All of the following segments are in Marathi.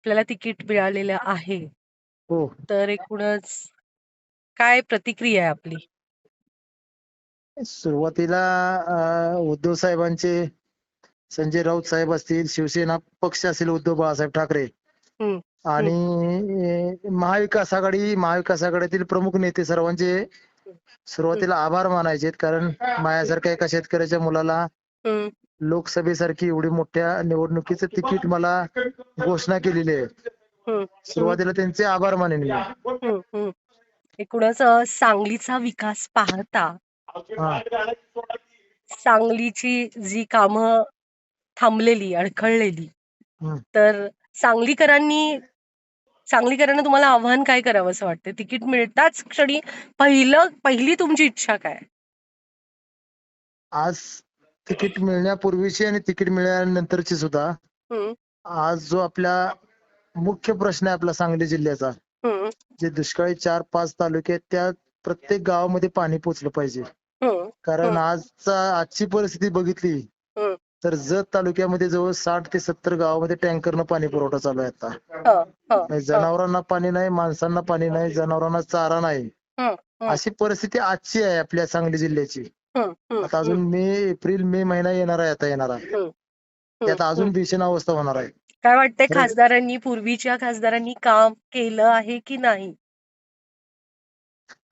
आपल्याला तिकीट मिळालेलं आहे. हो. तर एकूणच काय प्रतिक्रिया आहे आपली? सुरुवातीला अ, उद्धव साहेबांचे संजय राऊत साहेब असतील, शिवसेना पक्ष असेल उद्धव बाळासाहेब ठाकरे हं, आणि अ, महाविकास आघाडी महाविकास आघाडीतील प्रमुख नेते सर्वांचे सुरुवातीला आभार मानायचे. कारण माझ्यासारख्या एका शेतकऱ्याच्या मुलाला हं, लोकसभेसारखी एवढी मोठ्या निवडणुकीचं तिकीट मला घोषणा केलेली आहे. सुरुवातीला त्यांचे आभार मानेन मी. एकूणच सांगलीचा विकास पाहता. सांगलीची जी कामं थांबलेली, अडखळलेली. तर सांगलीकरांनी सांगलीकरांना तुम्हाला आव्हान काय करावंसं वाटतं? तिकीट मिळताच क्षणी पहिलं पहिली तुमची इच्छा काय? आज तिकीट मिळण्यापूर्वीची आणि तिकीट मिळाल्यानंतरची सुद्धा हं, आज जो आपला मुख्य प्रश्न आहे आपला सांगली जिल्ह्याचा हं, जे दुष्काळी चार पाच तालुके आहेत त्या प्रत्येक गावामध्ये पाणी पोचलं पाहिजे. हं, कारण हं. आजचा आजची परिस्थिती बघितली हं. तर जत तालुक्यामध्ये जवळ साठ ते सत्तर गावामध्ये टँकरनं पाणी पुरवठा चालू आहे आता. हं, हं, म्हणजे जनावरांना पाणी नाही माणसांना पाणी नाही जनावरांना चारा नाही. हं, हं, अशी परिस्थिती आजची आहे आपल्या सांगली जिल्ह्याची. हं, हं, आता अजून मे एप्रिल मे महिना येणार आहे आता येणारा त्यात अजून. भीषण अवस्था होणार आहे काय वाटतंय. खासदारांनी पूर्वीच्या खासदारांनी काम केलं आहे की नाही?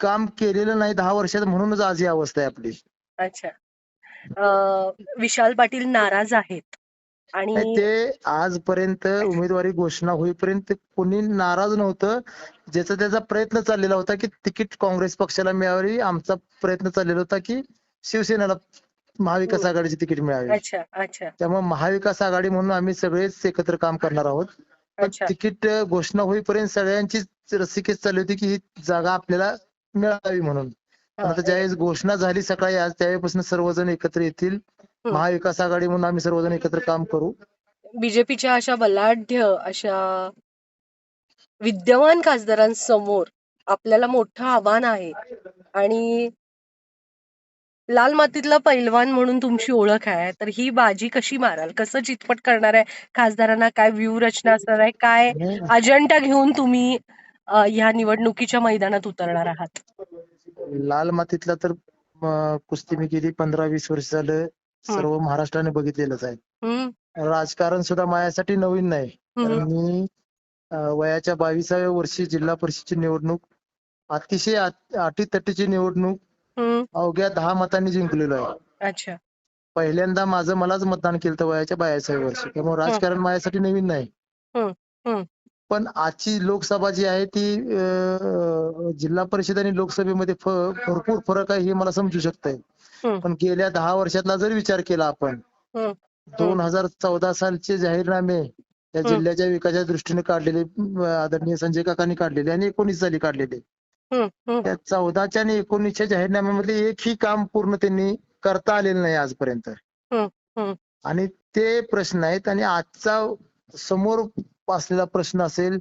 काम केलेलं नाही दहा वर्षात म्हणूनच आज ही अवस्था आहे आपली अच्छा. विशाल पाटील नाराज आहेत आणि ते आजपर्यंत उमेदवारी घोषणा होईपर्यंत कोणी नाराज नव्हतं ज्याचा त्याचा प्रयत्न चाललेला होता की तिकीट काँग्रेस पक्षाला मिळावी आमचा प्रयत्न चाललेला होता की शिवसेनेला महाविकास हम्म. आघाडीचे तिकीट मिळावे. अच्छा अच्छा. त्यामुळे महाविकास आघाडी म्हणून आम्ही सगळेच एकत्र काम करणार आहोत. पण अच्छा. तिकीट घोषणा होईपर्यंत सगळ्यांची रस्सीखेच चालली होती की ही जागा आपल्याला मिळावी म्हणून. पण हा, आता ज्यावेळेस घोषणा झाली सकाळी आज त्यावेळेपासून सर्वजण एकत्र येतील. महाविकास आघाडी म्हणून आम्ही सर्वजण एकत्र काम करू. बीजेपीच्या अशा बलाढ्य अशा विद्यमान खासदारांसमोर आपल्याला मोठं आव्हान आहे. आणि लाल मातीतला पैलवान म्हणून तुमची ओळख आहे तर ही बाजी कशी माराल? कसं चितपट करणार आहे? खासदारांना काय व्यूहरचना असणार आहे? काय अजेंडा घेऊन तुम्ही अ, ह्या निवडणुकीच्या मैदानात उतरणार आहात? लाल मातीतला तर अं, कुस्ती मी गेली पंधरा वीस वर्ष झालं सर्व महाराष्ट्राने बघितलेलंच आहे. हम्म, राजकारण सुद्धा माझ्यासाठी नवीन नाही. कारण हम्म, मी अं, वयाच्या बावीसाव्या वर्षी जिल्हा परिषदची निवडणूक अतिशय अटीतटीची निवडणूक. अवघ्या दहा मतांनी जिंकलेलो आहे अच्छा पहिल्यांदा माझं मलाच मतदान केलं होतं वयाच्या बावीसाव्या वर्षी त्यामुळे राजकारण माझ्यासाठी नवीन नाही. पण आजची लोकसभा जी आहे ती जिल्हा परिषद आणि लोकसभेमध्ये भरपूर फरक आहे हे मला समजू शकतंय. पण गेल्या दहा वर्षातला जर विचार केला आपण हम्म. दोन हजार चौदा सालचे जाहीरनामे या हम्म. जिल्ह्याच्या विकासाच्या दृष्टीने काढलेले आदरणीय संजय काकांनी काढलेले आणि एकोणीस साली काढलेले. त्या चौदाच्या आणि एकोणीसच्या जाहीरनाम्यामध्ये एकही काम पूर्ण त्यांनी करता आलेलं नाही आजपर्यंत. आणि ते प्रश्न आहेत आणि आजचा समोर असलेला प्रश्न असेल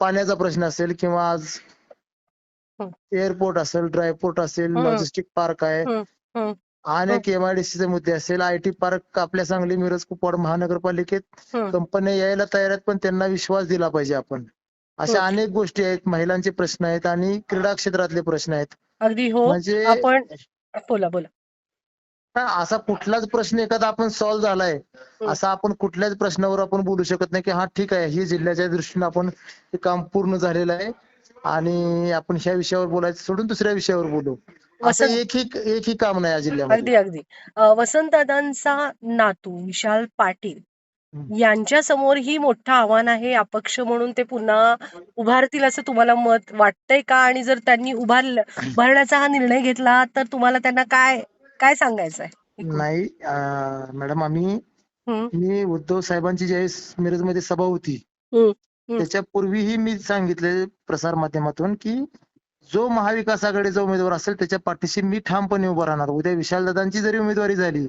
पाण्याचा प्रश्न असेल किंवा आज. एअरपोर्ट असेल ड्रायपोर्ट असेल. लॉजिस्टिक पार्क आहे. अनेक एमआयडीसीचे मुद्दे असेल आय टी पार्क आपल्या सांगली मिरज कुपवाड महानगरपालिकेत. कंपन्या यायला तयार आहेत पण त्यांना विश्वास दिला पाहिजे आपण अशा. अनेक गोष्टी आहेत महिलांचे प्रश्न आहेत आणि क्रीडा क्षेत्रातले प्रश्न आहेत. अगदी हो. म्हणजे आपण बोला बोला. हा, असा कुठलाच प्रश्न एखादा आपण सॉल्व्ह झालाय असा आपण कुठल्याच प्रश्नावर आपण बोलू शकत नाही की हा ठीक आहे ही जिल्ह्याच्या दृष्टीने आपण हे काम पूर्ण झालेलं आहे आणि आपण ह्या विषयावर बोलायचं सोडून दुसऱ्या विषयावर बोलू. असं एकही एकही काम नाही या जिल्ह्यामध्ये. अगदी अगदी. वसंतदादांचा नातू विशाल पाटील हम्म. यांच्या समोर ही मोठं आव्हान आहे अपक्ष म्हणून ते पुन्हा उभारतील असं तुम्हाला मत वाटतंय का? आणि जर त्यांनी उभारलं उभारण्याचा हा निर्णय घेतला तर तुम्हाला त्यांना काय काय सांगायचं आहे नाही मॅडम आम्ही मी उद्धव साहेबांची ज्यावेळेस मिरजमध्ये सभा होती. त्याच्यापूर्वीही मी सांगितले प्रसार माध्यमातून की जो महाविकास आघाडीचा उमेदवार असेल त्याच्या पाठीशी मी ठामपणे उभा राहणार. उद्या विशालदादांची जरी उमेदवारी झाली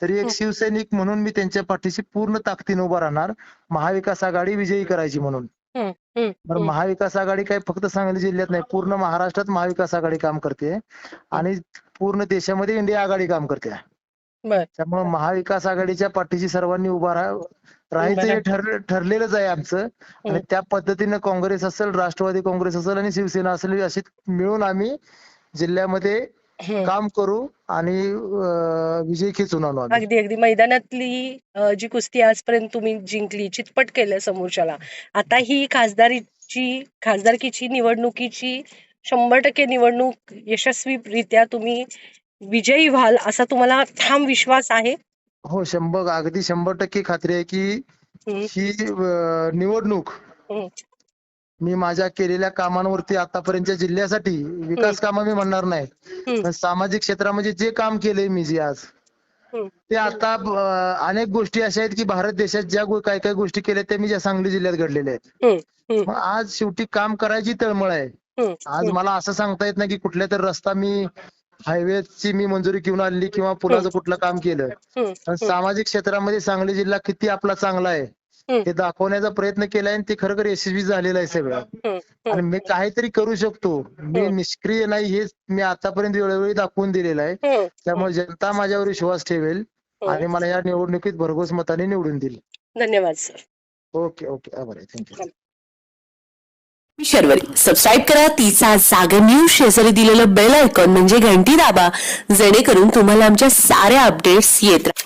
तरी एक. शिवसैनिक म्हणून मी त्यांच्या पाठीशी पूर्ण ताकदीने उभा राहणार महाविकास आघाडी विजयी करायची म्हणून. महाविकास आघाडी काय फक्त सांगली जिल्ह्यात नाही पूर्ण महाराष्ट्रात महाविकास आघाडी काम करते आणि पूर्ण देशामध्ये इंडिया आघाडी काम करते त्यामुळे महाविकास आघाडीच्या पाठीशी सर्वांनी उभा राहा राहायचं हे. ठर ठरलेलंच आहे आमचं आणि. त्या पद्धतीनं काँग्रेस असेल राष्ट्रवादी काँग्रेस असेल आणि शिवसेना असेल अशी मिळून आम्ही जिल्ह्यामध्ये. काम करू आणि विजय खेचून आणू आम्ही. अगदी अगदी. मैदानातली अ, जी कुस्ती आजपर्यंत तुम्ही जिंकली चितपट केलं समोरच्याला. आता ही खासदारीची खासदारकीची निवडणुकीची शंभर टक्के निवडणूक यशस्वीरित्या तुम्ही विजयी व्हाल असा तुम्हाला ठाम विश्वास आहे? हो शंभर अगदी शंभर टक्के खात्री आहे की हम्म, ही अं, निवडणूक हम्म, मी माझ्या केलेल्या कामांवरती आतापर्यंतच्या जिल्ह्यासाठी विकास कामं मी म्हणणार नाही. पण सामाजिक क्षेत्रामध्ये जे काम केलंय मी जे आज. ते आता अनेक गोष्टी अशा आहेत की भारत देशात ज्या काय काय गोष्टी केल्या त्या मी ज्या सांगली जिल्ह्यात घडलेल्या आहेत. मग आज शेवटी काम करायची तळमळ आहे. आज मला असं सांगता येत नाही की कुठल्या तर रस्ता मी हायवेची मी मंजुरी घेऊन आणली किंवा पुलाचं कुठलं काम केलं. सामाजिक क्षेत्रामध्ये सांगली जिल्हा किती आपला चांगला आहे. हे दाखवण्याचा प्रयत्न केलाय आणि ते खरोखर यशस्वी झालेलं आहे सगळं. आणि मी काहीतरी करू शकतो. मी. निष्क्रिय नाही हेच मी आतापर्यंत वेळोवेळी दाखवून दिलेलं आहे. त्यामुळे जनता माझ्यावर विश्वास ठेवेल. आणि मला या निवडणुकीत भरघोस मताने निवडून देईल. धन्यवाद सर ओके ओके. आभार आहे. थँक्यू शर्वरी. सबस्क्राईब करा. तिचा जागर न्यूज शेजारी दिलेलं बेल आयकॉन म्हणजे घंटी दाबा. जेणेकरून तुम्हाला आमच्या साऱ्या अपडेट्स येत राहतील